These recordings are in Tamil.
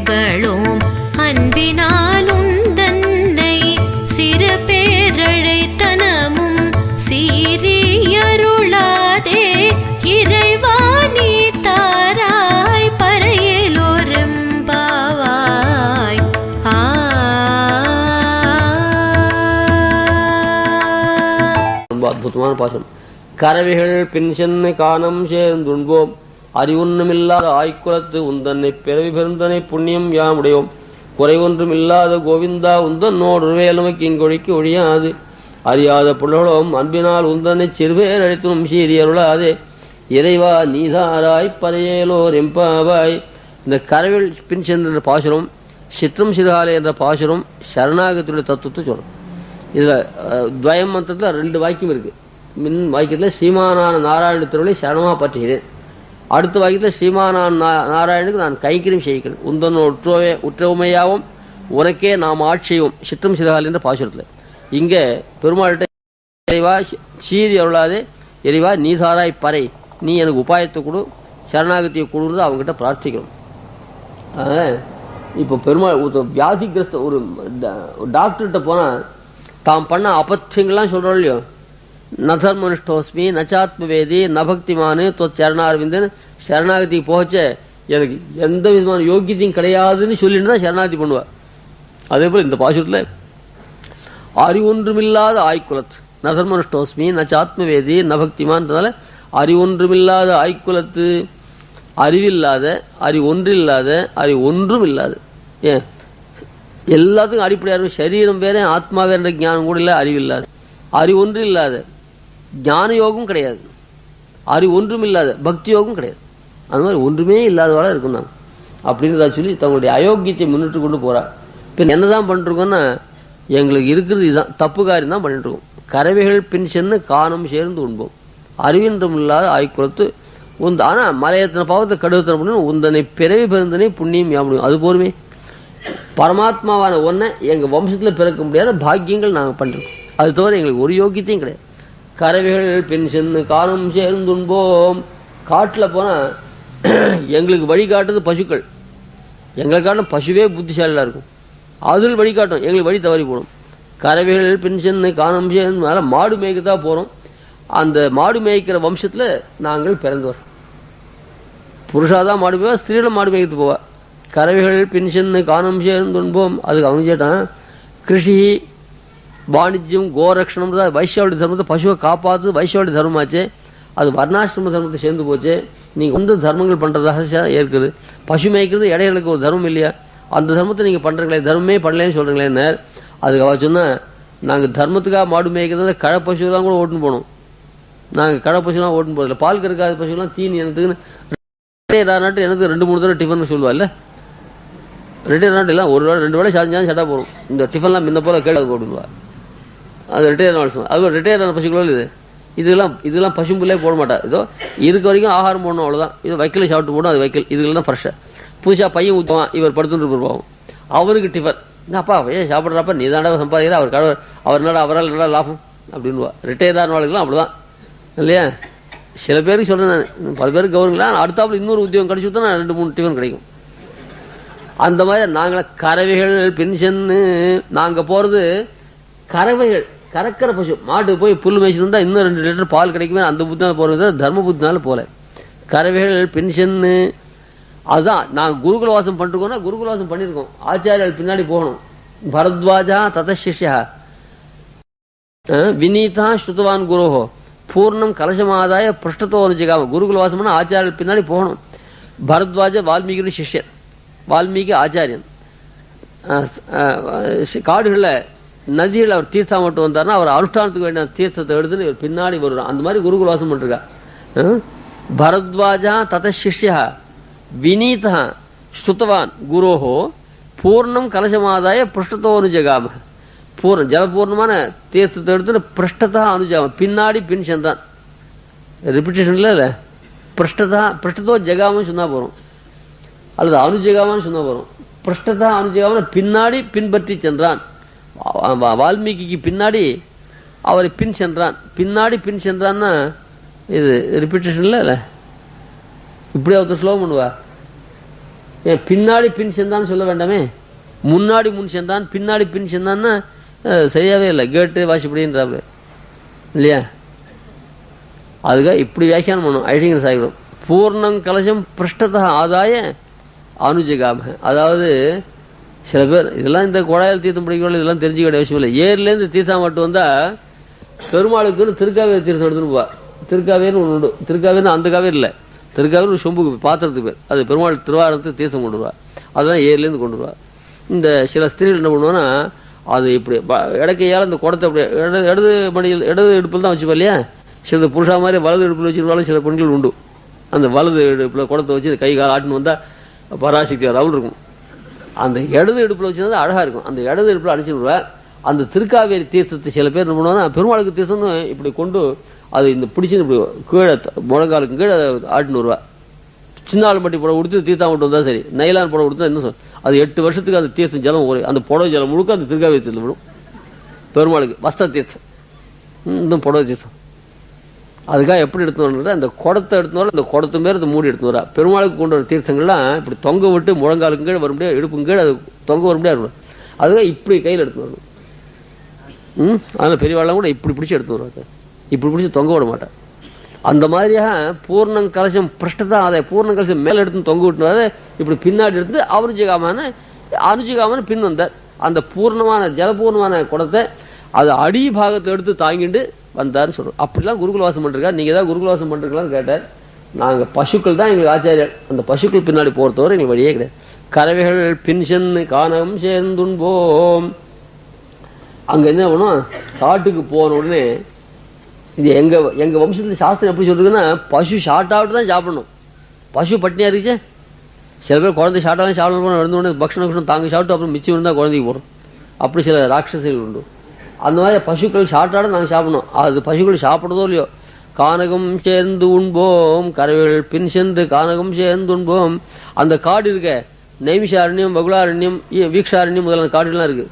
அறியாத பிள்ளைகளும் அன்பினால் சிறு பேரழைத்தனமும் சீரியருளாதே இறைவாணி தாராய் பறையலோரெம்பாவாய் ஆ. ரொம்ப அற்புதமான பாசம். கரவைகள் பின் சென்னை காணம் சேர்ந்துண்போம். அறிவொன்றுமில்லாத ஆய்க்குலத்து உந்தன்னை பிறவி பெருந்தனை புண்ணியம் யாமுடையோம் குறை ஒன்றுமில்லாத கோவிந்தா உந்தன்னோடு வேலுமைக்கு இங்கொழிக்கு ஒழியாது. அறியாத புலகளும் அன்பினால் உந்தனை சிறுவேர் அழைத்தும் சீரியருளாதே இறைவா நீதாராய் பறையேலோர் எம்பாவாய். இந்த கரவில் பின் சென்ற பாசுரம் சிற்றம் சிறுகாலை என்ற பாசுரம் சரணாகத்துடைய தத்துவத்தை சொல்லும். இதில் துவயம் மந்திரத்தில் ரெண்டு வாக்கியம் இருக்குது மின் வாக்கியத்தில் சீமானான நாராயண திருவள்ளை சரணமா பற்றுகிறேன். அடுத்த வகையில் சீமானான் நாராயணனுக்கு நான் கைக்கிரியம் செய்கிறேன். உந்தன் உற்றோவே உற்றவுமையாவும் உனக்கே நாம் ஆட்சியும் சித்தம் சிறுகால் என்ற பாசுரத்தில். இங்கே பெருமாள்கிட்ட இறைவா சீதி சீரி இறைவா நீ நீதாராய் பறை. நீ எனக்கு உபாயத்தை கொடு. சரணாகத்தியை கொடுன்னு அவங்ககிட்ட பிரார்த்திக்கிறோம். இப்போ பெருமாள் வியாதிகிரஸ்த ஒரு ட- டாக்டர்கிட்ட போனால் தாம் பண்ண அபத்தியங்கள்லாம் சொல்கிறோம் இல்லையோ? நதர்மனிஷ்டோஸ்மி நச்சாத்மவேதி நபக்திமானு தொத் சரணாரவிந்தன் சரணாகதிக்கு போச்சே எனக்கு எந்த விதமான யோக்கியத்தையும் கிடையாதுன்னு சொல்லிட்டு தான் சரணாகதி பண்ணுவார். அதே போல் இந்த பாசுரத்தில் அறிவொன்றுமில்லாத ஆய்க்குலத்து நதர்மனிஷ்டோஸ்மி நச்சாத்மவேதி நபக்திமான்றதால அறிவொன்றுமில்லாத ஆய்க்குலத்து அறிவில்லாத அறி ஒன்றில்லாத அறி ஒன்றும் இல்லாத ஏன் எல்லாத்துக்கும் அடிப்படையாக இருக்கும் சரீரம் வேற ஆத்மா வேற ஞானம் கூட இல்லை அறிவில்லாத அறி ஒன்று இல்லாத ஞான யோகம் கிடையாது. அறிவு ஒன்றும் இல்லாத பக்தி யோகம் கிடையாது. அந்த மாதிரி ஒன்றுமே இல்லாதவளாக இருக்கும் நாங்கள் அப்படின்றதா சொல்லி தங்களுடைய அயோக்கியத்தை முன்னிட்டு கொண்டு போறா. என்ன என்னதான் பண்ணிருக்கோம்னா எங்களுக்கு இருக்கிறது இதுதான். தப்பு காரியம் தான் பண்ணிட்டு இருக்கோம் கறவைகள் பின் சென்று காணம் சேர்ந்து உண்போம். அறிவின்றும் இல்லாத ஆய்க்குலத்து உந்த ஆனால் மலையத்தின பாவத்தை கடுத்தன பண்ணி உந்தனை பிறவி பிறந்தனை புண்ணியம் யாமுடியும் அது போருமே பரமாத்மாவான ஒன்றை எங்கள் வம்சத்தில் பிறக்க முடியாத பாக்கியங்கள் நாங்கள் பண்ணுறோம் அது தவிர எங்களுக்கு ஒரு யோக்கியத்தையும் கிடையாது. கறவைகள் பின் சென்று காலம் சேர்ந்துண்போம் காட்டில் போனால் எங்களுக்கு வழிகாட்டுறது பசுக்கள். எங்களை பசுவே புத்திசாலியாக இருக்கும். அதில் வழிகாட்டும் எங்களுக்கு வழி தவறி போடும். கறவைகள் பின் சென்று காணம் சேர்ந்து மாடு மேய்க்க தான் போகிறோம் அந்த மாடு மேய்க்கிற வம்சத்தில் நாங்கள் பிறந்தவர் புருஷாதான் மாடு மேய்வா ஸ்திரீகளும் மாடு மேய்த்து போவா. கறவைகள் பின் சென்று காணும் சேர்ந்துண்போம் அதுக்கு அவங்க கேட்டான் கிருஷி வாணிஜ்யம் கோரக்ஷணம் தான் வைஷ்யாவளி தர்மத்தை பசுவை காப்பாத்து வைஷ்யாவளி தர்மமாச்சு. அது வர்ணாசிரம தர்மத்தை சேர்ந்து போச்சு. நீங்க வந்து தர்மங்கள் பண்றதாக இருக்குது பசு மேய்க்கிறது இடைகளுக்கு ஒரு தர்மம் இல்லையா? அந்த தர்மத்தை நீங்க பண்றீங்களே தர்மமே பண்ணலன்னு சொல்றீங்களே அதுக்கு அவ சொன்னா நாங்க தர்மத்துக்காக மாடு மேய்க்கிறது கழ பசு தான் கூட ஓட்டுன்னு போனோம். நாங்க கடை பசுலாம் ஓட்டுன்னு போதில்ல பால் கறக்காத பசுலாம் தீனி எனத்துக்குன்னு நாட்டு எனக்கு ரெண்டு மூணு தடவை டிஃபன் சொல்லுவா இல்ல ரிட்டையர் நாட்டு இல்லை ஒரு வேளை ரெண்டு வேளை சாஞ்சாலும் சட்டா போடும். இந்த டிஃபன்லாம் முன்ன போல கேடு ஓட்டுவா அது ரிட்டையர் ஆன சொல்லுவாங்க அது ரிட்டையர் ஆன பசுகளோ இது இதெல்லாம் இதெல்லாம் பசும்புல்லே போட மாட்டா. இதோ இருக்க வரைக்கும் ஆகாரம் போடணும் அவ்வளோதான் இது வைக்கல சாப்பிட்டு போடும் அது வைக்கல். இதுல தான் ஃப்ரெஷ்ஷாக புதுசாக பையன் ஊற்றுவான் இவர் படுத்துட்டு இருப்பாவும் அவருக்கு டிஃபன் அப்பா ஏன் சாப்பிட்றப்ப நீ தாண்டா சம்பாதிக்கிற? அவர் கடவுள் அவர் என்னடா அவரால் என்னடா லாபம்? அப்படின்னுவா. ரிட்டையர் ஆனவாளுக்கெல்லாம் அப்படிதான் இல்லையா? சில பேருக்கு சொல்கிறேன் நான். பல பேருக்கு கௌரவங்களா அடுத்தாப்புல இன்னொரு உத்தியோகம் கிடச்சி தான் நான் ரெண்டு மூணு டிஃபன் கிடைக்கும். அந்த மாதிரி நாங்களாம் கறவைகள் பென்ஷன்னு நாங்கள் போகிறது கறவைகள். கறக்கிற பசு. மாட்டு போய் புல் மேய்ச்சிருந்தா இன்னும் ரெண்டு லிட்டர் பால் கிடைக்குமே அந்த புத்தினால போறது. தர்ம புத்தினால போல. கறவைகள் பென்ஷன்னு அதுதான். நாங்கள் குருகுல வாசம் பண்ணிருக்கோம்னா குருகுல வாசம் பண்ணியிருக்கோம் ஆச்சாரியர்கள் பின்னாடி போகணும். பரத்வாஜா தத சிஷ்யா வினீதா ஸ்ருதவான் குருஹோ. பூர்ணம் கலசமாதாய பிருஷ்டத்தோ வந்துச்சுக்காம குருகுல வாசம்னா ஆச்சாரியர்கள் பின்னாடி போகணும். பரத்வாஜ வால்மீகி சிஷ்யர். வால்மீகி ஆச்சாரியன். காடுகளில் நதியில் அவர் தீர்த்தம் மட்டும் வந்தார்னா அவர் அனுஷ்டானத்துக்கு வேண்டிய தீர்த்தத்தை எடுத்துன்னு இவர் பின்னாடி வருவார் அந்த மாதிரி குருகுல வாசம் பண்ணிருக்கா அஹ், பரத்வாஜா தத சிஷ்யா வினீதா ஸ்ருதவான் குரோஹோ பூர்ணம் கலசமாதாய பிருஷ்டத்தோ அனுஜகாம பூர்ணம் ஜலபூர்ணமான தீர்த்தத்தை எடுத்துன்னு பிருஷ்டதா அனுஜாம பின்னாடி பின் சென்றான் ரிப்பிட்டேஷன்ல இல்ல பிருஷ்டதா பிருஷ்டத்தோ ஜெகாமன்னு சொன்னா போறோம் அல்லது அனுஜெகாமன்னு சொன்னா போறோம் பிருஷ்டதா அனுஜெகாமன் பின்னாடி பின்பற்றி சென்றான் வா- வா- வால்மீகிக்கு பின்னாடி அவர் பின் சென்றான். பின்னாடி பின் சென்றான்னா இது ரிப்பிட்டேஷன்ல இல்லை இப்படி ஒருத்தர் ஸ்லோகம் பண்ணுவா? ஏன் பின்னாடி பின் சென்றான்னு சொல்ல வேண்டாமே. முன்னாடி முன் சென்றான் பின்னாடி பின் சென்றான்னா சரியாவே இல்லை. கேட்டு வாசிப்படின்றாரு இல்லையா? அதுக்காக இப்படி வியாக்கியானம் பண்ணும். ஐடிங்கர் சாகிடும் பூர்ணம் கலசம் பிருஷ்டதா ஆதாய அனுஜகாம. அதாவது சில பேர் இதெல்லாம் இந்த குழாயில் தீர்த்தம் பிடிக்கல இதெல்லாம் தெரிஞ்சுக்க வேண்டிய அவசியம் இல்லை. ஏர்லேருந்து தீர்த்தம் மட்டும் வந்தா பெருமாளுக்குன்னு திருக்காவேரி தீர்த்தம் எடுத்துன்னு போவா. திருக்காவேர்னு ஒன்று உண்டு. திருக்காவேர்னு அந்த காவேரி இல்லை. திருக்காவேரி ஒரு சொம்புக்கு பாத்திரத்துக்கு பேர் அது பெருமாள் திருவாரத்துக்கு தீர்த்தம் கொண்டு வருவா. அதுதான் ஏர்லேருந்து கொண்டு வருவா. இந்த சில ஸ்திரீகள் என்ன பண்ணுவாங்கன்னா அது இப்படி ப- இடக்கையால் அந்த குடத்தை அப்படி இடது இடது மடியில் இடது இடுப்பில் தான் வச்சுப்பா இல்லையா? சில புருஷா மாதிரி வலது இடுப்பில் வச்சிருவாலும் சில பெண்கள் உண்டு. அந்த வலது இடுப்பில் குடத்தை வச்சு கை கால் ஆட்டுன்னு வந்தால் பராசக்தி அதாவது இருக்கும். அந்த இடது இடுப்பில் வச்சுருந்தா அழகாக இருக்கும். அந்த இடது இடுப்பில் அடிச்சு விடுவேன் அந்த திருக்காவேரி தீர்த்தத்தை சில பேர் என்ன பண்ணுவாங்கன்னா பெருமாளுக்கு தீர்த்தம்னு இப்படி கொண்டு அது இந்த பிடிச்சின்னு இப்படி கீழே த- முழங்காலுக்கு கீழே அதை ஆட்டின்னு வருவா. சின்ன ஆள் மட்டி புடவை கொடுத்து தீர்த்தா மட்டும் தான் சரி. நைலான் புடவை கொடுத்தா என்ன சொல் அது எட்டு வருஷத்துக்கு அந்த தீர்த்தம் ஜலம் ஒரு அந்த புடவை ஜலம் முழுக்க அந்த திருக்காவேரி தீர்த்தம் விடும். பெருமாளுக்கு வஸ்திர தீர்த்தம். இந்த புடவை தீர்த்தம். அதுக்காக எப்படி எடுத்து அந்த குடத்தை எடுத்து வர அந்த குடத்து மேல இந்த மூடி எடுத்து பெருமாளுக்கு கொண்டு வர தீர்த்தங்கள்லாம் இப்படி தொங்க விட்டு முழங்காலுக்கு கீழே வர முடியாது இடுப்பும் கீழே அது தொங்க வர முடியாது. இருக்கணும். இப்படி கையில் எடுத்து வரணும். ம்? அதனால் பெரியவாள்லாம் கூட இப்படி பிடிச்சி எடுத்து வருவாங்க இப்படி பிடிச்சி தொங்க விட மாட்டேன் அந்த மாதிரியாக பூர்ணம் கலசம் பிரஷ்டதான் அதை பூர்ணம் கலசம் மேலே எடுத்து தொங்க விட்டுனாரு இப்படி பின்னாடி எடுத்து அனுஜிகாமான அனுஜிகாமன் பின் வந்தார். அந்த பூர்ணமான ஜலபூர்ணமான குடத்தை அது அடி பாகத்தை எடுத்து தாங்கிட்டு வந்தார்னு சொல்கிறோம் அப்படிலாம் குருகுல வாசம் நீங்கள் தான் குருகுலவாசம் குருகுல வாசம் கேட்டார் நாங்கள் பசுக்கள் தான் எங்களுக்கு ஆச்சாரியர். அந்த பசுக்கள் பின்னாடி போறதவரை எங்களுக்கு வழியே கிடையாது. கறவைகள் பின் சென்று காணகம் சேர்ந்துன்போம் அங்கே என்ன பண்ணும் காட்டுக்கு போன உடனே இது எங்கள் எங்கள் வம்சத்துல சாஸ்திரம் எப்படி சொல்கிறதுன்னா பசு ஷார்ட் ஆகிட்டு தான் சாப்பிடணும். பசு பட்டினியாக இருந்துச்சு சில பேர் குழந்தை ஷார்ட்டாக சாப்பிடணும் நடந்த உடனே பக்ஷண பக்ஷணம் தாங்க சாப்பிட்டு அப்புறம் மிச்சம் இருந்தால் குழந்தைக்கு போடும் அப்படி சில ராட்சசர்கள் உண்டு. அந்த மாதிரி பசுக்கள் சாப்பிட்டாலும் நாங்கள் சாப்பிடணும். அது பசுக்கள் சாப்பிடுறதோ இல்லையோ? கானகம் சேர்ந்து உண்போம். கரவைகள் பின் சென்று கானகம் சேர்ந்து உண்போம். அந்த காடு இருக்க நைமிஷாரண்யம் வகுலாரண்யம் வீக்ஷாரண்யம் முதலான காடுலாம் இருக்கு.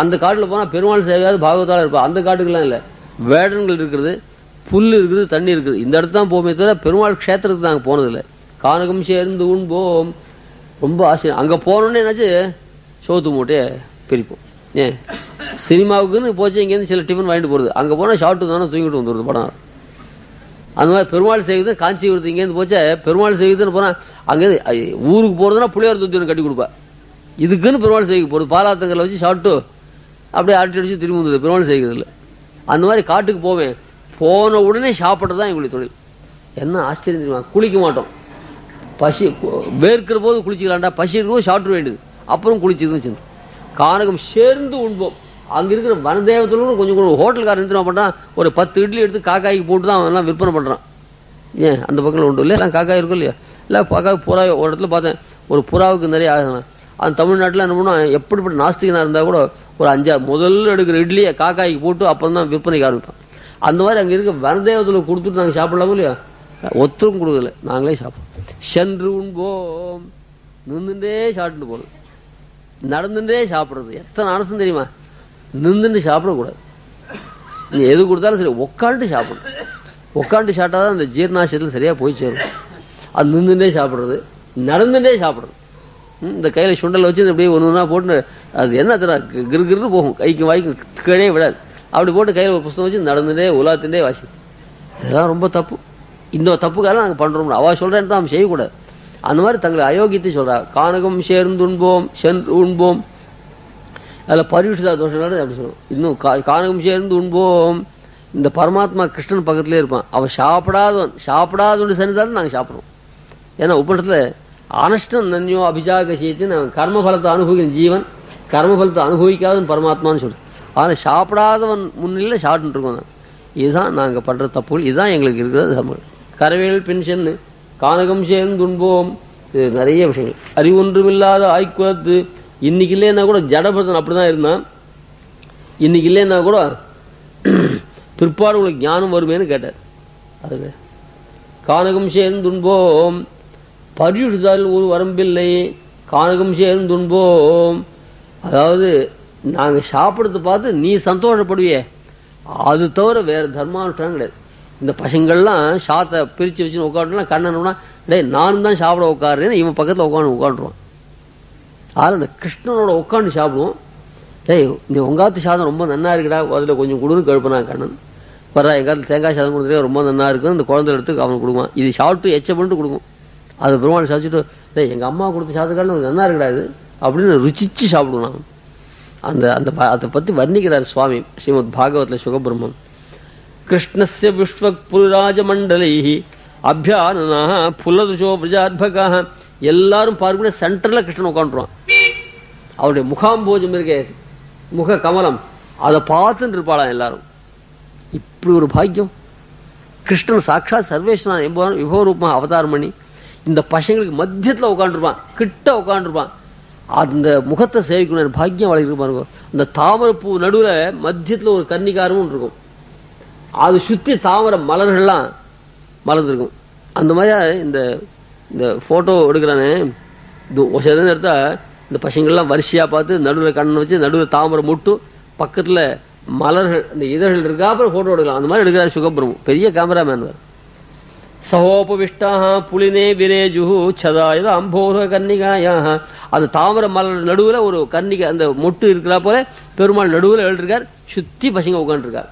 அந்த காட்டில் போனால் பெருமாள் சேவையாவது பாகவதால இருப்பா. அந்த காட்டுக்கெல்லாம் இல்லை. வேடன்கள் இருக்கிறது புல் இருக்குது தண்ணி இருக்குது. இந்த இடத்து தான் போமே தவிர பெருமாள் க்ஷேத்திரத்துக்கு நாங்கள் போனதில்லை. கானகம் சேர்ந்து உண்போம். ரொம்ப ஆசை அங்கே போனோன்னே என்னாச்சு? சோத்து மூட்டையை பிரிப்போம். ஏன் சினிமாவுக்குன்னு போச்சு இங்கேருந்து சில டிஃபன் வாங்கிட்டு போகிறது அங்கே போனால் ஷார்ட்டு தானே தூங்கிட்டு வந்துடுது படம். அந்த மாதிரி பெருமாள் செய்கிறது காஞ்சிபுரத்து இங்கேருந்து போச்சா பெருமாள் செய்கிறதுன்னு போனால் அங்கேருந்து ஊருக்கு போகிறதுனா புளியார் தூத்தி ஒன்று கட்டி கொடுப்பா. இதுக்குன்னு பெருமாள் செய்ய போகிறது பாலாத்தங்களை வச்சு ஷார்ட்டு அப்படியே அரட்டி அடிச்சு திரும்பி வந்தது. பெருமாள் செய்கிறது இல்லை. அந்த மாதிரி காட்டுக்கு போவேன். போன உடனே சாப்பிட்றது தான் எங்களுடைய தொழில். என்ன ஆச்சரியம் தெரியுமா? குளிக்க மாட்டோம். பசி வேர்க்கிற போது குளிச்சுக்கலாம்டா. பசி இருக்கும் சாப்பிட வேண்டியது. அப்புறம் குளிச்சுதுன்னு வச்சுருந்தோம் கானகம் சேர்ந்து உண்போம். அங்கே இருக்கிற வனதேவத்தில் கொஞ்சம் கூட ஹோட்டல்காரன் என்ன பண்ணுறான் ஒரு பத்து இட்லி எடுத்து காக்காய்க்கு போட்டு தான் அவன் எல்லாம் விற்பனை பண்ணுறான் ஏன்? அந்த பக்கம் உண்டு இல்லையா? எல்லாம் காக்காய் இருக்கும் இல்லையா? இல்லை காக்காய் புறா ஒரு இடத்துல பார்த்தேன் ஒரு புறாவுக்கு நிறைய ஆகணும் அந்த தமிழ்நாட்டில் என்ன பண்ணுவோம் எப்படிப்பட்ட நாஸ்திகனாக இருந்தால் கூட ஒரு அஞ்சாறு முதல்ல எடுக்கிற இட்லியை காக்காய்க்கு போட்டு அப்போ தான் விற்பனைக்கு ஆரம்பிப்பான். அந்த மாதிரி அங்கே இருக்க வனதேவத்தில் கொடுத்துட்டு நாங்கள் சாப்பிடலாமோ இல்லையா? ஒத்தரும் கொடுக்கல. நாங்களே சாப்பிடுவோம். சென்று உண்போம். நின்றுட்டே சாப்பிட்டு போகிறது நடந்துட்டே சாப்பிட்றது. எத்தனை அனுசம் தெரியுமா? நின்றுட்டு சாப்பிடக்கூடாது. நீ எது கொடுத்தாலும் சரி உட்காந்துட்டு சாப்பிடணும் உட்காந்துட்டு சாப்பிட்டா தான் அந்த ஜீர்ணாசயத்தில் சரியாக போய் சேரும். அது நின்றுட்டே சாப்பிட்றது நடந்துட்டே சாப்பிட்றது. இந்த கையில் சுண்டல் வச்சு அப்படியே ஒன்று ஒன்றா போட்டு அது என்ன தர கிரு கிருனு போகும். கைக்கு வாய்க்கு கீழே விடாது. அப்படி போட்டு கையில் ஒரு புஸ்தகம் வச்சு நடந்துட்டே உலாத்துட்டே வாசி இதெல்லாம் ரொம்ப தப்பு. இந்த தப்புக்காக நாங்கள் பண்ணுறோம் அவள் சொல்கிறேன்னு தான் அவன் செய்யக்கூடாது. அந்த மாதிரி தங்களை அயோக்கியத்தை சொல்றா கானகம் சேர்ந்து உண்போம் சென்று உண்போம் அதில் பரிவிஷதா தோஷங்களோட அப்படி சொல்லுவோம் இன்னும் கா கானகம் சேர்ந்து உண்போம் இந்த பரமாத்மா கிருஷ்ணன் பக்கத்துலேயே இருப்பான். அவன் சாப்பிடாதவன் சாப்பிடாதவன் சனிதாலும் நாங்கள் சாப்பிடுவோம். ஏன்னா உப்படத்தில் அனஷ்டம் நன்யோ அபிஜாக செய்து கர்மபலத்தை அனுபவிக்கிற ஜீவன் கர்மபலத்தை அனுபவிக்காதவன் பரமாத்மான்னு சொல்கிறோம் ஆனால் சாப்பிடாதவன் முன்னிலையில் சாப்பிட்டுருக்கோம் இதுதான் நாங்கள் பண்ணுற தப்புகள். இதுதான் எங்களுக்கு இருக்கிற சம்பளம் கரவேல் பென்ஷன்னு கானகம் சேர்ந்துண்போம். இது நிறைய விஷயங்கள். அறிவொன்றுமில்லாத ஆய்க்குலத்து இன்னைக்கு இல்லைன்னா கூட ஜடபரதன் அப்படிதான் இருந்தான். இன்னைக்கு இல்லைன்னா கூட பிற்பாடு உங்களுக்கு ஞானம் வருமேன்னு கேட்டார். அது கானகம் சேர்ந்துண்போம். பரியுஷதால் ஒரு வரம்பில்லை. கானகம் சேர்ந்துண்போம். அதாவது நாங்கள் சாப்பிட்றத பார்த்து நீ சந்தோஷப்படுவியே. அது தவிர வேறு தர்மானுஷ்டானம் கிடையாது. இந்த பசங்கள்லாம் சாத்தை பிரித்து வச்சுன்னு உட்காந்துலாம் கண்ணனா டேய் நானும் தான் சாப்பிட உட்காடுறேன்னு இவன் பக்கத்தில் உட்காந்து உட்காந்துருவான் அதில் அந்த கிருஷ்ணனோட உட்காந்து சாப்பிடுவோம். டேய் இந்த உங்காத்து சாதம் ரொம்ப நன்னா இருக்குடா அதில் கொஞ்சம் கொடுன்னு கழுப்பினா கண்ணன். வர்றா எங்காத்துல தேங்காய் சாதம் கொடுத்துருக்கா ரொம்ப நல்லா இருக்கும் இந்த குழந்தை எடுத்து அவனுக்கு கொடுக்குவான். இது சாப்பிட்டு எச்ச பண்ணிட்டு கொடுக்கும். அது பெருமாள் சாதிச்சுட்டு டேய் எங்கள் அம்மா கொடுத்த சாதக்கால நல்லா நன்னா இருக்குடா இது அப்படின்னு ருச்சிச்சு சாப்பிடுவோம் நான் அந்த அந்த ப- அதை பற்றி வர்ணிக்கிறார் சுவாமி ஸ்ரீமத் பாகவத்தில் சுகபிரம்மன் கிருஷ்ணஸ்ய விஸ்வபுரிராஜமண்டலை அபியானனாக புல்லதுஷோ பிரஜாத்பகாக எல்லாரும் பார்க்கக்கூடிய சென்டரில் கிருஷ்ணன் உட்காந்துருவான் அவருடைய முகாம்போஜம் இருக்கே முக கமலம். அதை பார்த்துட்டு இருப்பாளாம் எல்லாரும். இப்படி ஒரு பாக்கியம். கிருஷ்ணன் சாட்சா சர்வேஸ்வரன் எம்பவன் விபவரூபமாக அவதாரம் பண்ணி இந்த பசங்களுக்கு மத்தியத்தில் உட்காந்துருப்பான் கிட்ட உட்காந்துருப்பான் அந்த முகத்தை சேவிக்கணும் பாக்கியம் வளர்க்கு பாருங்க. அந்த தாமரைப்பூ நடுவில் மத்தியத்தில் ஒரு கன்னிகாரமும் இருக்கும். அது சுற்றி தாமரை மலர்கள்லாம் மலர்ந்துருக்கும். அந்த மாதிரி இந்த இந்த ஃபோட்டோ எடுக்கிறானே இது ஒரு சில நேரம் எடுத்தா இந்த பசங்கள்லாம் வரிசையாக பார்த்து நடுவில் கண்ணை வச்சு நடுவில் தாமரை முட்டு பக்கத்தில் மலர்கள் இந்த இதழ்கள் இருக்கா அப்புறம் ஃபோட்டோ எடுக்கலாம். அந்த மாதிரி எடுக்கிறார் சுகபிரமு பெரிய கேமராமேன் அவர். சகோபவிஷ்டாக புலினே விரேஜுஹு சதாயுத அம்போக கன்னிகாயாக அந்த தாமரை மலர் நடுவில் ஒரு கன்னிகை அந்த மொட்டு இருக்கிறா போல பெருமாள் நடுவில் எழுதிருக்கார் சுற்றி பசங்க உட்காந்துருக்கார்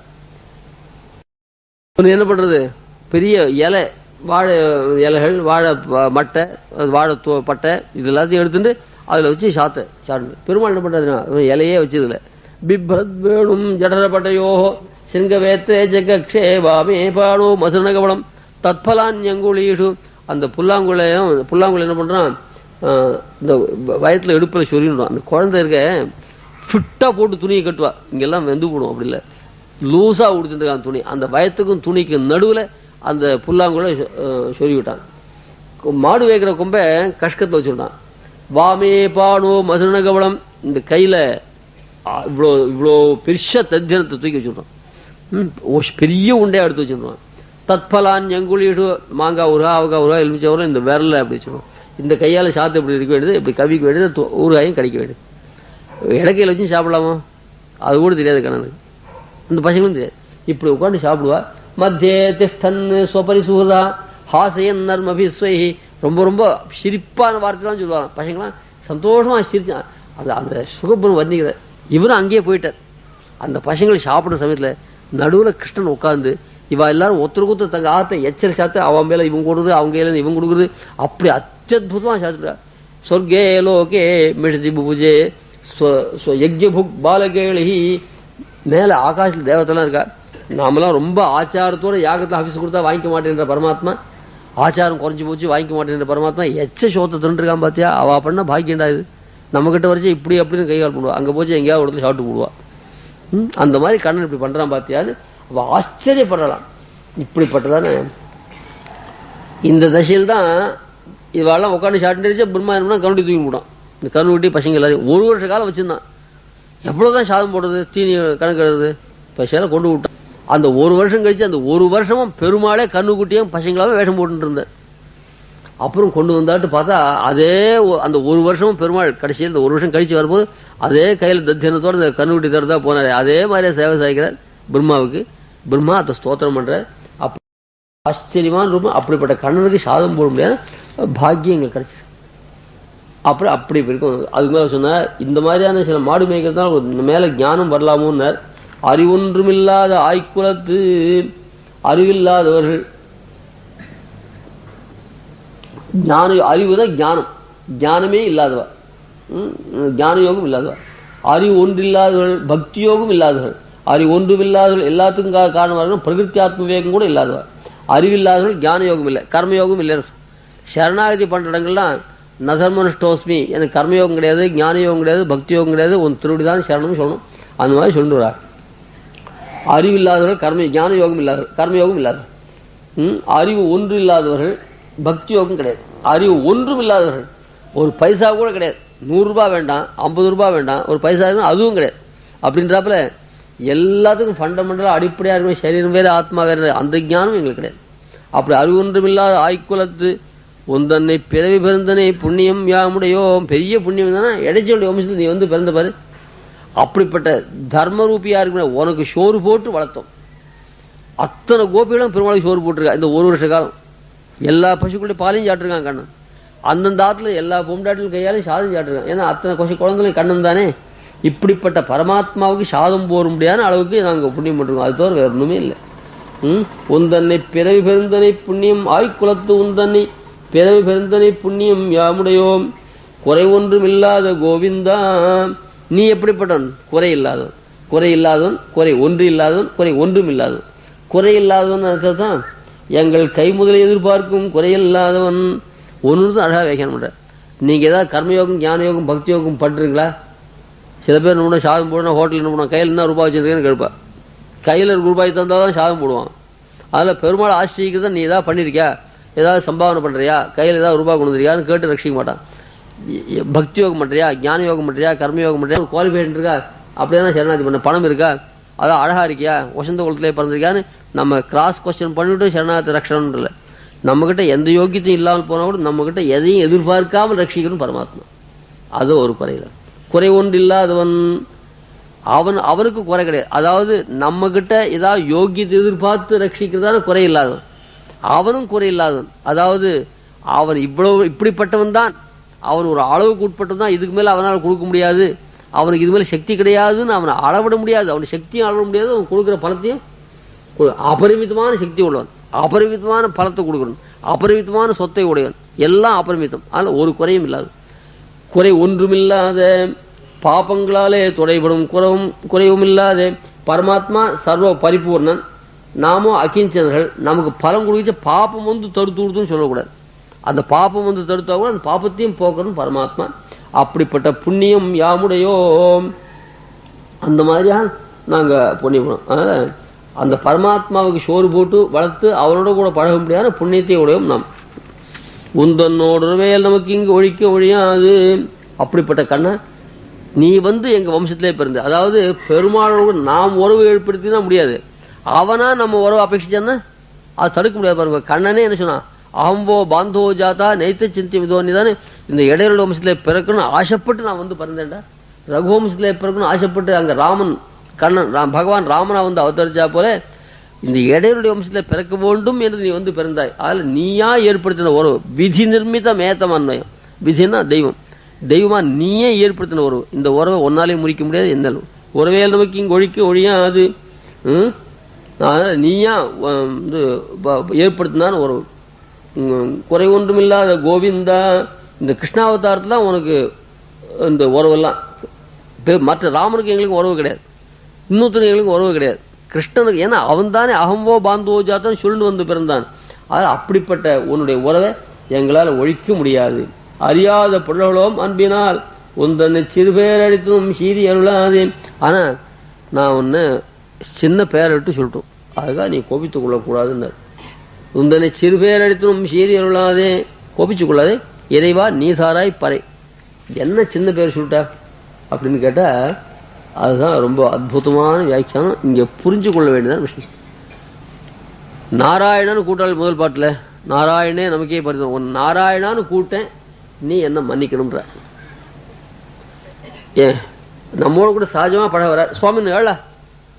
என்ன பண்றது? பெரிய இலை வாழை இலைகள் வாழை மட்டை வாழை தோ- பட்டை இது எல்லாத்தையும் எடுத்துட்டு அதில் வச்சு சாத்த சாட்டு பெருமாள் என்ன பண்றாருன்னா இவன் இலையே வச்சதுல பிப்ரத் வேணும் ஜடரபட்டையோ சிங்கவேத்தே ஜெகக்ஷேவாமே பாடோ மசுரணகவளம் தத்பலான்யங்குளீஷு அந்த புல்லாங்குழையும் புல்லாங்குழி என்ன பண்ணுறான் இந்த வயத்தில் இடுப்புல சொருகிடுவான் அந்த குழந்தை இருக்க ஃபிட்டாக போட்டு துணியை கட்டுவா. இங்கெல்லாம் வெந்து போடும் அப்படி இல்லை. லூஸாக உடுத்துருக்கான் துணி. அந்த வயத்துக்கும் துணிக்கும் நடுவில் அந்த புல்லாங்குழ சொல்லி விட்டான் மாடு வைக்கிற கொம்பை கஷ்கத்தில் வச்சுருந்தான். வாமே பானோ மசுரண கவளம் இந்த கையில் இவ்வளோ இவ்வளோ பெருச தஜனத்தை தூக்கி வச்சுருந்தான். ம், ஓ, பெரிய உண்டையாக எடுத்து வச்சுருந்தான். தத்பலான் எங்குளிடு மாங்காய் உருகா ஆவக்காய் உருகா எலுமிச்சை உரம் இந்த விரல அப்படி வச்சுருவோம் இந்த கையால் சாத்து இப்படி இருக்க வேண்டியது? இப்படி கவிக்க வேண்டியது? ஊறுகாயும் கடிக்க வேண்டியது. இடக்கையில் வச்சு சாப்பிடலாமா? அது கூட தெரியாது கணக்கு அந்த பசங்களும் தெரியாது இப்படி உட்காந்து சாப்பிடுவா. மத்தியே திஷ்டன் ஸ்வபரி சுகதா ஹாசையன் நர்மபிஸ்வை ரொம்ப ரொம்ப சிரிப்பான வார்த்தை தான் சொல்லுவாங்க. பசங்களாம் சந்தோஷமாக சிரிச்சான் அது அந்த சுகப்பன் வர்ணிக்கிற. இவரும் அங்கேயே போயிட்டார். அந்த பசங்களை சாப்பிடுற சமயத்தில் நடுவில் கிருஷ்ணன் உட்காந்து இவா எல்லாரும் ஒருத்தருக்கு ஒருத்தர் தங்க ஆத்த எச்சல் சாத்து அவன் மேலே இவங்க கொடுக்குறது அவங்க கையில இவங்க இவன் கொடுக்குறது அப்படி அத்தியுதமாக சாத்துட்டா சொர்க்கே லோகே மிஷதி புபுஜே யஜ்யபுக் பாலகேளி மேல ஆகாசத்துல தேவத்தெல்லாம் இருக்கா? நாமெல்லாம் ரொம்ப ஆச்சாரத்தோட யாகத்துல ஆஃபீஸ் கொடுத்தா வாங்கிக்க மாட்டேன்ற பரமாத்மா ஆச்சாரம் குறைஞ்சு போச்சு வாங்கிக்க மாட்டேன்ற பரமாத்மா எச்ச சோத்தை தின்றுருக்கான் பாத்தியா? அவ பண்ண பாக்கியண்டா இது. நம்ம கிட்ட வரைச்சு இப்படி அப்படின்னு கைகால் போடுவா. அங்க போச்சு எங்கேயாவது இடத்துல சாப்பிட்டு போடுவா. ம், அந்த மாதிரி கண்ணன் இப்படி பண்றான் பாத்தியான்னு அவ ஆச்சரியப்படலாம். இப்படிப்பட்டதான? இந்த தசையில் தான் இவெல்லாம் உட்காந்து சாப்பிட்டு பிரம்மா என்ன பண்ணா, கருண்டி தூக்கி போட்டான். இந்த கருணுட்டி பசங்க எல்லாரும் ஒரு வருஷ காலம் வச்சிருந்தான். எவ்வளவுதான் சாதம் போடுறது தீனி கணக்கிறது எழுதுறது கொண்டு விட்டான். அந்த ஒரு வருஷம் கழிச்சு அந்த ஒரு வருஷமும் பெருமாளே கண்ணுக்குட்டியும் பசங்களாவே வேஷம் போட்டுட்டு இருந்தேன் அப்புறம் கொண்டு வந்தாட்டு பார்த்தா அதே அந்த ஒரு வருஷமும் பெருமாள் கடைசியில் இந்த ஒரு வருஷம் கழிச்சு வரும்போது அதே கையில் தத்தியனத்தோடு இந்த கண்ணுக்குட்டி தரதா போனார். அதே மாதிரியே சேவை சாய்க்கிறார் பிரம்மாவுக்கு. பிரம்மா அதை ஸ்தோத்திரம் பண்றார். அப்ப ஆச்சரியமான ரூபம். அப்படிப்பட்ட கண்ணனுக்கு சாதம் போட முடியாது பாக்கியம் எங்களுக்கு கிடைச்சிருக்கு. அப்படி அப்படி இருக்கும். அதுக்கு மேலே சொன்னார் இந்த மாதிரியான சில மாடு மேய்க்கிறதுனால இந்த மேலே ஞானம் வரலாமோன்னார். அறிவொன்றுமில்லாத ஆய்க்குலத்து அறிவில்லாதவர்கள். ஞான அறிவு தான் ஞானம். ஞானமே இல்லாதவா ஞான யோகம் இல்லாதவ அறிவு ஒன்றில்லாதவர்கள் பக்தி யோகம் இல்லாதவர்கள். அறிவு ஒன்றுமில்லாதவர்கள் எல்லாத்துக்கும் காரணமாக பிரகிருத்தி ஆத்ம விவேகம் கூட இல்லாதவா அறிவில்லாதவர்கள் ஞான யோகம் இல்லை கர்மயோகம் இல்லை சரணாகதி பண்ணுற இடங்கள்லாம் நசர்மனுஷ்டோஸ்மி எனக்கு கர்மயோகம் கிடையாது ஞான யோகம் கிடையாது பக்தி யோகம் கிடையாது உன் திருவிடி தான் சரணம்னு சொல்லணும். அந்த மாதிரி சொல்லிட்டு அறிவு இல்லாதவர்கள் கர்ம ஞான யோகம் இல்லாதவர் கர்மயோகம் இல்லாதவர்கள் ம், அறிவு ஒன்று இல்லாதவர்கள் பக்தி யோகம் கிடையாது. அறிவு ஒன்றும் இல்லாதவர்கள் ஒரு பைசா கூட கிடையாது. நூறுரூபா வேண்டாம் ஐம்பது ரூபா வேண்டாம் ஒரு பைசா இருந்தால் அதுவும் கிடையாது. அப்படின்றப்பல எல்லாத்துக்கும் ஃபண்டமெண்டலாக அடிப்படையாக இருக்கணும் சரீரம் வேறு ஆத்மா வேறு அந்த ஞானம் எங்களுக்கு கிடையாது. அப்படி அறிவு ஒன்றும் இல்லாத ஆய்க்குலத்து உந்தன்னை பிறவி பிறந்தனை புண்ணியம் யாமுடையோ பெரிய புண்ணியம் தானே இடைச்சலுடைய வம்சத்தில் நீ வந்து பிறந்த பாரு. அப்படிப்பட்ட தர்மரூபியாக இருக்கிற உனக்கு சோறு போட்டு வளர்த்தோம். அத்தனை கோபிகளும் பெருமாளுக்கு சோறு போட்டிருக்கா. இந்த ஒரு வருஷ காலம். எல்லா பசுக்களுடைய பாலையும் சாப்பிட்டுருக்கான் கண்ணன். அந்தந்த ஆத்துல எல்லா பொம்டாட்டிலும் கையாலையும் சாதம் சாப்பிட்டுருக்காங்க. ஏன்னா அத்தனை கொசை குழந்தைகளும் கண்ணன் தானே. இப்படிப்பட்ட பரமாத்மாவுக்கு சாதம் போட முடியாத அளவுக்கு நாங்கள் புண்ணியம் பண்ணிருக்கோம் அது தவிர வேற ஒன்றுமே இல்லை. ம்? உந்தன்னை பிறவி பெருந்தனை புண்ணியம் ஆய்குலத்து உந்தன்னை பிறவி பெருந்தனை புண்ணியம் யாமுடையோம். குறை ஒன்றும் இல்லாத கோவிந்தா. நீ எப்படிப்பட்டவன்? குறை இல்லாதவன். குறை இல்லாதவன் குறை ஒன்று இல்லாதவன் குறை ஒன்றும் இல்லாதவன் குறை இல்லாதவன் அர்த்தத்தான் எங்கள் கை முதலை எதிர்பார்க்கும் குறையில்லாதவன் ஒன்று தான் அழகாக வியாக்கியானம் நீங்கள் நீங்க ஏதாவது கர்மயோகம் ஞான யோகம் பக்தி யோகம் பண்ணுறீங்களா சில பேர் என்ன பண்ணுவோம் சாதம் போடணும் ஹோட்டல் என்ன பண்ணுவோம் கையில் என்ன ரூபாய் வச்சுருக்கேன்னு கேட்பா கையில் ரூபாய் தந்தால் தான் சாதம் போடுவான். அதில் பெருமாள் தான் நீ ஏதாவது பண்ணியிருக்கியா? ஏதாவது சம்பாவனை பண்ணுறியா கையில் ஏதாவது ரூபாய் கொடுக்குறியான்னு கேட்டு ரட்சிக்க மாட்டான். பக்தி யோகம் பண்ணுறியா ஞான யோகம் பண்ணுறியா கர்ம யோகம் பண்ணுறியா குவாலிஃபைட் இருக்கா? அப்படியே சரணாதி பண்ண. பணம் இருக்கா? அதான் அழகாக இருக்கியா? வசந்த குளத்திலே பிறந்திருக்கியான்னு நம்ம கிராஸ் கொஸ்டின் பண்ணிவிட்டு சரணாதி ரட்சணம் இல்லை. நம்மக்கிட்ட எந்த யோக்கியத்தையும் இல்லாமல் போனால் கூட நம்மக்கிட்ட எதையும் எதிர்பார்க்காமல் ரட்சிக்கணும் பரமாத்மா. அது ஒரு குறையில குறை ஒன்று இல்லாதவன் அவன் அவனுக்கு குறை கிடையாது. அதாவது நம்மக்கிட்ட ஏதாவது யோகியத்தை எதிர்பார்த்து ரட்சிக்கிறதான குறை இல்லாதவன். அவனும் குறையில்லாதவன். அதாவது அவன் இவ்வளவு இப்படிப்பட்டவன் தான். அவன் ஒரு அளவுக்கு உட்பட்டவன் தான். இதுக்கு மேலே அவனால் கொடுக்க முடியாது. அவனுக்கு இது மேலே சக்தி கிடையாதுன்னு அவனை அளவிட முடியாது. அவன் சக்தியும் அளவிட முடியாது. அவன் கொடுக்குற பணத்தையும் அபரிமிதமான சக்தி உள்ளவன். அபரிமிதமான பலத்தை கொடுக்கணும் அபரிமிதமான சொத்தை உடையவன். எல்லாம் அபரிமிதம். ஆனால் ஒரு குறையும் இல்லாது. குறை ஒன்றுமில்லாத பாபங்களாலே துடைபடும் குறவும் குறைவும் இல்லாத பரமாத்மா சர்வ பரிபூர்ணன். நாமும் அகிஞ்சனர்கள் நமக்கு பலம் கொடுக்க பாப்பம் வந்து தடுத்து விடுதுன்னு சொல்லக்கூடாது. அந்த பாப்பம் வந்து தடுத்தா கூட அந்த பாப்பத்தையும் போக்கணும் பரமாத்மா. அப்படிப்பட்ட புண்ணியம் யாமுடையோ அந்த மாதிரியா நாங்கள் புண்ணியம் பண்ணோம் அந்த பரமாத்மாவுக்கு சோறு போட்டு வளர்த்து அவரோட கூட பழக முடியாத புண்ணியத்தை உடையோம் நாம். உந்தன்னோட வேல் நமக்கு இங்கு ஒழிக்க ஒழியாது. அப்படிப்பட்ட கண்ணை நீ வந்து எங்கள் வம்சத்திலே பிறந்த அதாவது பெருமாளோடு நாம் உறவு தான் முடியாது. அவனா நம்ம உறவு அபேட்சிச்சான்னா அது தடுக்க முடியாது பாருங்க. கண்ணனே என்ன சொன்னான்? அகம்போ பாந்தோ ஜாதா நெய்த்த சிந்தி விதோனி தானே. இந்த இடையில வம்சத்தில் பிறக்கணும்னு ஆசைப்பட்டு நான் வந்து பிறந்தேன்டா. ரகுவம்சத்தில் பிறக்கணும்னு ஆசைப்பட்டு அங்கே ராமன் கண்ணன் ராம் பகவான் ராமனா வந்து அவதரிச்சா போல இந்த இடையருடைய வம்சத்தில் பிறக்க வேண்டும் என்று நீ வந்து பிறந்தாய். அதில் நீயா ஏற்படுத்தின உறவு விதி நிர்மித மேத்தமான்மயம் விதினா தெய்வம். தெய்வமாக நீயே ஏற்படுத்தின உறவு. இந்த உறவை ஒன்னாலே முறிக்க முடியாது எந்த உறவே நமக்கு இங்கே ஒழிக்க ஒழியாது ம்? அதனால் நீயா வந்து இது ப- உறவு குறை ஒன்றுமில்லாத கோவிந்தா இந்த கிருஷ்ணாவதாரத்தில் உனக்கு இந்த உறவெல்லாம் மற்ற ராமனுக்கு எங்களுக்கு உறவு கிடையாது. இன்னொருத்தர் எங்களுக்கு உறவு கிடையாது. கிருஷ்ணனுக்கு ஏன்னா அவன் தானே அகம்போ பாந்தோ ஜாத்தான் சொல்லிட்டு வந்து பிறந்தான். அதனால் அப்படிப்பட்ட உன்னுடைய உறவை எங்களால் ஒழிக்க முடியாது. அறியாத புழலோம் அன்பினால் உந்தன்னை சிறுபேர் அடித்தும் சீரி அருளாதே ஆனால் நான் ஒன்று சின்ன பேர் எடுத்து சொல்லிட்டோம். அதுக்காக நீ கோபித்து கொள்ளக்கூடாதுன்னார் உந்தனை சிறுபேர் அடித்தும் சீரி அருளாதே கோபிச்சுக் கொள்ளாதே இறைவா நீசாராய் பறை என்ன சின்ன பேர் சொல்லிட்டா? அப்படின்னு கேட்டா அதுதான் ரொம்ப அற்புதமான வியாக்கியானம். இங்க புரிஞ்சு கொள்ள வேண்டியதான் விஷயம். நாராயணன்னு கூட்டாளி முதல் பாட்டில் நாராயணே நமக்கே பரிதம் உன் நாராயணான்னு கூட்டேன் நீ என்ன மன்னிக்கணும்ன்ற. ஏ நம்மோட கூட சகஜமா பழக வர சுவாமின்னு ஏழா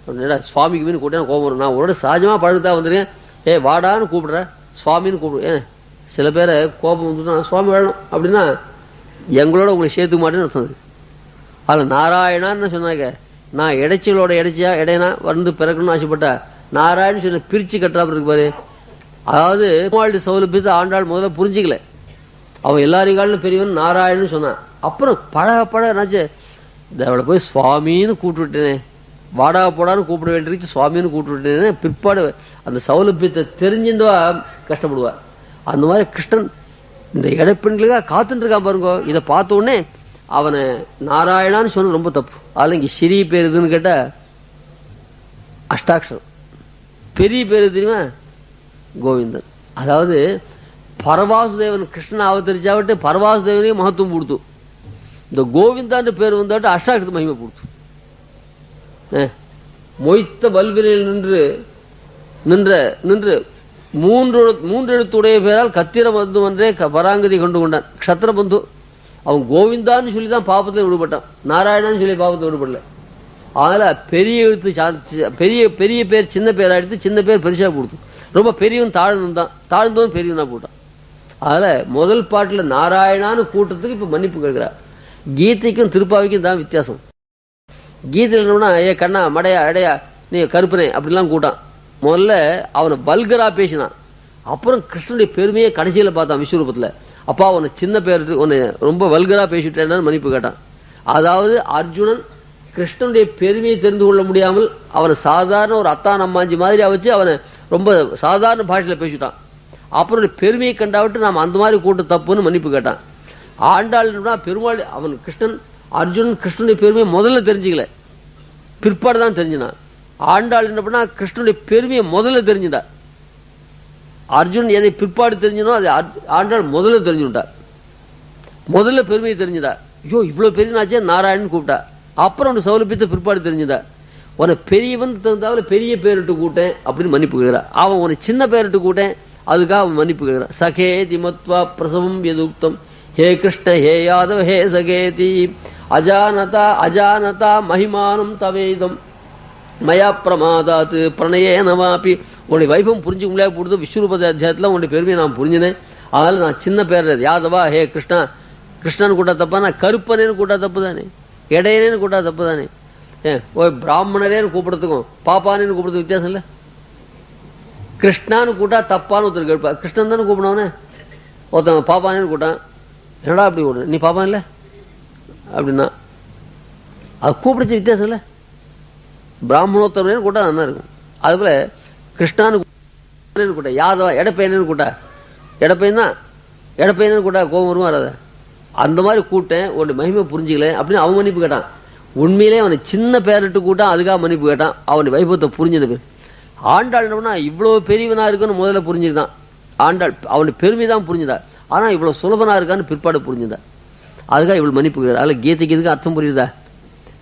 என்னடா சுவாமிக்கு மீன் கூட்டேன் கோபம் வரும். நான் உன்னோட சகஜமா பழகுதா வந்துருக்கேன் ஏ வாடான்னு கூப்பிடுற. சுவாமின்னு கூப்பிடு. ஏன் சில பேரை கோபம் வந்துட்டா சுவாமி வேணும் அப்படின்னா எங்களோட உங்களை சேர்த்துக்க மாட்டேன்னு அர்த்தம் அதில் நாராயணான்னு சொன்னாங்க. நான் இடைச்சலோட இடைச்சியா இடையினா வந்து பிறக்கணும்னு ஆசைப்பட்டா நாராயணன் சொன்ன பிரித்து கட்டுறாப்புல இருக்கு பாரு. அதாவது பெருமாளுடைய சௌலபியத்தை ஆண்டாள் முதல்ல புரிஞ்சிக்கல. அவன் எல்லாரையும் காலிலும் பெரியவன் நாராயணன்னு சொன்னான். அப்புறம் பழக பழக என்னாச்சு இந்த அவளை போய் சுவாமின்னு கூப்பிட்டு விட்டேனே. வாடா போடான்னு கூப்பிட வேண்டியிருச்சு சுவாமின்னு கூப்பிட்டு பிற்பாடு அந்த சௌலபியத்தை தெரிஞ்சிருந்தவா கஷ்டப்படுவா. அந்த மாதிரி கிருஷ்ணன் இந்த இடப்பெண்களுக்காக காத்துட்டு இருக்கான் பாருங்க. இதை பார்த்த உடனே அவனை நாராயணான்னு சொன்னது ரொம்ப தப்பு. அதில் இங்கே சிறிய பேர் எதுன்னு கேட்டால் அஷ்டாட்சரம். பெரிய பேர் தெரியுமா? கோவிந்தன். அதாவது பரவாசுதேவன் கிருஷ்ணன் அவதரிச்சாவட்டு பரவாசுதேவனையும் மகத்துவம் கொடுத்து இந்த கோவிந்தான்னு பேர் வந்தாட்டு அஷ்டாட்சரத்து மகிமை கொடுத்து. மொய்த்த வல்வினில் நின்று நின்ற நின்று மூன்று மூன்று எழுத்துடைய பேரால் கத்திர மந்து ஒன்றே க- பராங்கதி கொண்டு கொண்டான். க்ஷத்திர பந்து அவன் கோவிந்தான்னு சொல்லி தான் பாப்பத்தில் விடுபட்டான். நாராயணான்னு சொல்லி பாப்பத்தில் விடுபடல. அதனால பெரிய எழுத்து சா- பெரிய பெரிய பேர் சின்ன பேர் எடுத்து சின்ன பேர் பெருசாக கொடுத்து ரொம்ப பெரியவன் தாழ்ந்தவன் தான் தாழ்ந்தவன் பெரியவனா போட்டான். அதில் முதல் பாட்டில் நாராயணான்னு கூட்டத்துக்கு இப்போ மன்னிப்பு கேட்கிறார். கீதைக்கும் திருப்பாவிக்கும் தான் வித்தியாசம். கீதையில் என்னன்னா ஏ கண்ணா மடையா அடையா நீ கருப்பனே அப்படிலாம் கூட்டான். முதல்ல அவனை வல்கரா பேசினான். அப்புறம் கிருஷ்ணனுடைய பெருமையை கடைசியில் பார்த்தான் விஸ்வரூபத்தில். அப்பா அவனை சின்ன பேர் உன்னை ரொம்ப வல்கரா பேசிட்டேன்னு மன்னிப்பு கேட்டான். அதாவது அர்ஜுனன் கிருஷ்ணனுடைய பெருமையை தெரிந்து கொள்ள முடியாமல் அவனை சாதாரண ஒரு அத்தான் அம்மாஞ்சி மாதிரி வச்சு அவனை ரொம்ப சாதாரண பாஷையில் பேசிட்டான். அப்புறம் பெருமையை கண்டாவிட்டு நாம் அந்த மாதிரி கூட்ட தப்புன்னு மன்னிப்பு கேட்டான். ஆண்டாள் பெருமாள் அவன் கிருஷ்ணன் அர்ஜுனன் கிருஷ்ணனுடைய பெருமையை முதல்ல தெரிஞ்சுக்கல. பிற்பாடு தான் தெரிஞ்சினான். ஆண்டாள் என்ன பண்ணா கிருஷ்ணனுடைய பெருமையை முதல்ல தெரிஞ்சுட்டா அர்ஜுன் எதை பிற்பாடு தெரிஞ்சினோ அதை ஆண்டாள் முதல்ல தெரிஞ்சுட்டார். முதல்ல பெருமையை தெரிஞ்சுதா ஐயோ இவ்வளோ பெரிய நாச்சே நாராயணன் கூப்பிட்டா. அப்புறம் அவனுக்கு சௌலபியத்தை பிற்பாடு தெரிஞ்சுதா உன்னை பெரியவன் தகுந்தாவில் பெரிய பேரிட்டு கூட்டேன் அப்படின்னு மன்னிப்பு கேட்கிறான் அவன் உன்னை சின்ன பேரிட்டு கூட்டேன் அதுக்காக அவன் மன்னிப்பு கேட்கிறான். சகே திமத்வா பிரசவம் எதுக்தம் ஹே கிருஷ்ண ஹே யாதவ் ஹே சகேதி. அஜானதா அஜானதா மகிமானம் தவேதம். மயா பிரமாதாத்து பிரணயே நவாப்பி உன்னுடைய வைபம் புரிஞ்சு முடியாது போடுது விஸ்வரூப அத்தியாயத்தில் உன்னுடைய பெருமையை நான் புரிஞ்சினேன். அதனால் நான் சின்ன பேர் யாதவா ஹே கிருஷ்ணா கிருஷ்ணன் கூட்டா தப்பா நான் கருப்பனேன்னு கூட்டா தப்பு தானே. இடையனேன்னு கூட்டா தப்பு தானே. ஏன் ஓய் பிராமணரேன்னு கூப்பிடுறதுக்கும் பாப்பானேன்னு கூப்பிடுறது வித்தியாசம் இல்லை? கிருஷ்ணான்னு கூட்டா தப்பான்னு ஒருத்தர் கேட்பா கிருஷ்ணன் தானே கூப்பிடவனே? ஒருத்தன் பாப்பானேன்னு கூட்டான் என்னடா அப்படி கூப்பிடு நீ பாப்பான் இல்லை? அப்படின்னா அது கூப்பிடுச்ச வித்தியாசம் இல்லை பிராமணோத்தரன்னு கூட்டா நல்லா இருக்கும். அதுபோல் கிருஷ்ணான்னு கூட்டா கூட்டா யாதவா எடப்பையனு கூட்டா எடப்பையன் தான் எடப்பையனு கூட்டா கோபம் வருமா வராத? அந்த மாதிரி கூட்டேன் ஒரு மகிமை புரிஞ்சுக்கல அப்படின்னு அவன் மன்னிப்பு கேட்டான். உண்மையிலே அவனை சின்ன பேரிட்டு கூட்டான் அதுக்காக மன்னிப்பு கேட்டான். அவனுடைய வைபவத்தை புரிஞ்சது பேர் ஆண்டாள் என்னன்னா இவ்வளோ பெரியவனாக இருக்குன்னு முதல்ல புரிஞ்சுக்கிட்டான். ஆண்டாள் அவனுடைய பெருமை தான் புரிஞ்சுதா. ஆனால் இவ்வளோ சுலபனா இருக்கான்னு பிற்பாடு புரிஞ்சுதா. அதுக்காக இவள் மன்னிப்பு அதில் கீதைக்கு இதுக்கு அர்த்தம் புரியுதா?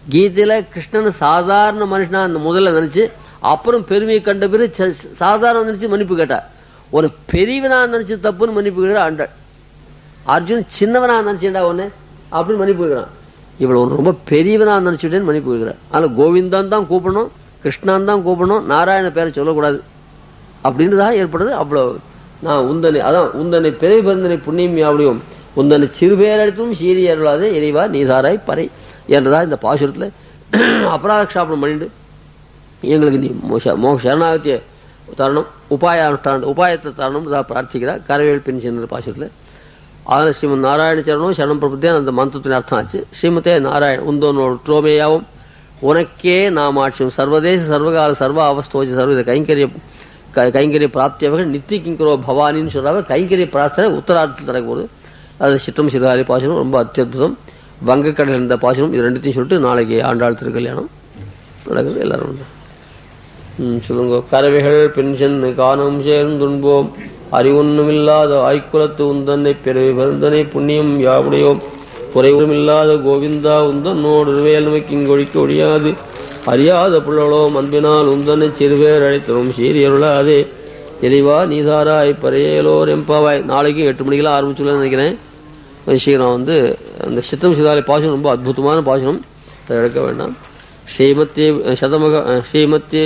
கீதையில் கிருஷ்ணன் சாதாரண மனுஷனா அந்த முதல்ல நினச்சி அப்புறம் பெருமையை கண்ட பிறகு ச- சாதாரண நினச்சி மன்னிப்பு கேட்டார். ஒரு பெரியவனா நினச்சி தப்புன்னு மன்னிப்பு கேட்கிற ஆண்டாள் அர்ஜுன் சின்னவனா நினைச்சேன்டா ஒன்று அப்படின்னு மன்னிப்பு கேட்குறான். இவ்வளோ ரொம்ப பெரியவனா நினச்சிட்டேன்னு மன்னிப்பு கேட்கிறான் அதனால் கோவிந்தான் தான் கூப்பிடணும் கிருஷ்ணான் தான் கூப்பிடணும் நாராயண பேரை சொல்லக்கூடாது. அப்படின்றதாக ஏற்படுது அவ்வளோ நான் உந்தனை அதான் உந்தனை பிறவி பிறந்தனை புண்ணியம் யாவடியும் உந்தனை சிறுபேரடித்தும் சீரி அருளாதே இறைவா நீசாராய் பறை என்றதா இந்த பாசுரத்தில் அபராத க்ஷாபனம் பண்ணிட்டு எங்களுக்கு நீ மோஷ மோக சரணாகத்திய தரணும் உபாய அனுஷ்டான உபாயத்தை தரணும் பிரார்த்திக்கிறார். கரவேல் பின் சென்ற பாசுரத்தில். அதனால் ஸ்ரீமத் நாராயண சரணம் சரணம் பிரபுத்தே அந்த மந்திரத்தின் அர்த்தம் ஆச்சு. ஸ்ரீமதே நாராயண் உந்தோனோட ட்ரோமேயாவும் உனக்கே நாம் ஆட்சியும். சர்வதேச சர்வகால சர்வ அவஸ்தோஜ சர்வத கைங்கரிய க- கைங்கரிய பிராப்தியவர்கள் நித்தி கிங்கரோ பவானின்னு சொல்றாங்க கைங்கரிய பிரார்த்தனை உத்தரார்த்தத்தில் நடக்கும்போது அது சிற்றம் சிறுகாரி பாசனம் ரொம்ப அத்தியுதம் வங்கக்கடல் இருந்த பாசனம் இது ரெண்டுத்தையும் சொல்லிட்டு நாளைக்கு ஆண்டாள் திருக்கல்யாணம் நடக்குது எல்லாரும் வந்து. ம், சொல்லுங்க. பெண் சென்று காணம் சேர்ந்துண்போம். அறிவொன்னுமில்லாத ஆய்க்குலத்து உந்தன்னை பிறவி பெருந்தனை புண்ணியம் யாவுடையோம். குறைவுமில்லாத கோவிந்தா உந்தன்னோடு வேல்மைக்கு இங்கொழிக்க ஒழியாது. அறியாத புள்ளலோ அன்பினால் உந்தனை சிறுவேர் அழைத்தரும் சீரியருளாதே இறைவா நீதாராய் பரையலோர் எம்பாவாய் நாளைக்கு எட்டு மணிக்கெல்லாம் ஆரம்பிச்சுள்ள நினைக்கிறேன். ஸ்ரீராம் வந்து அந்த சித்தம் சிதாலை பாசனம் ரொம்ப அற்புதமான பாசனம் அதை எடுக்க வேண்டாம். ஸ்ரீமத்தி சதமுக ஸ்ரீமத்தி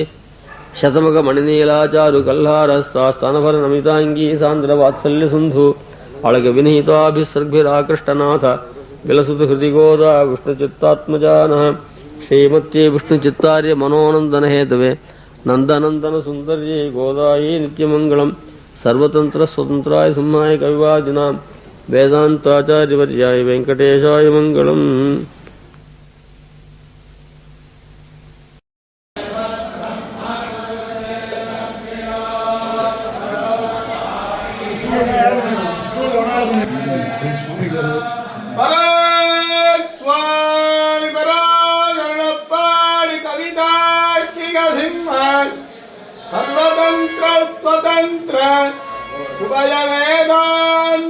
சதமுக மணிநீலாச்சாரு கல்லாரஸ்தா ஸ்தனபர நமிதாங்கி சாந்திர வாத்சல்ய சிந்து அழக விநீதாபிசர்பிராகிருஷ்டநாத விலசுது ஹிருதிகோதா விஷ்ணுச்சித்தாத்மஜான ஸ்ரீமத்தி விஷ்ணுச்சித்தாரிய மனோனந்தன ஹேதவே நந்தநந்தன சுந்தரியை கோதாயி நித்தியமங்கலம் சர்வதந்திர சுதந்திராய சிம்மாய கவிவாஜினாம் वेदान्ताचार्यवर्याय वेङ्कटेशाय मङ्गलम् सर्वतन्त्र स्वतन्त्र Kubayang Edan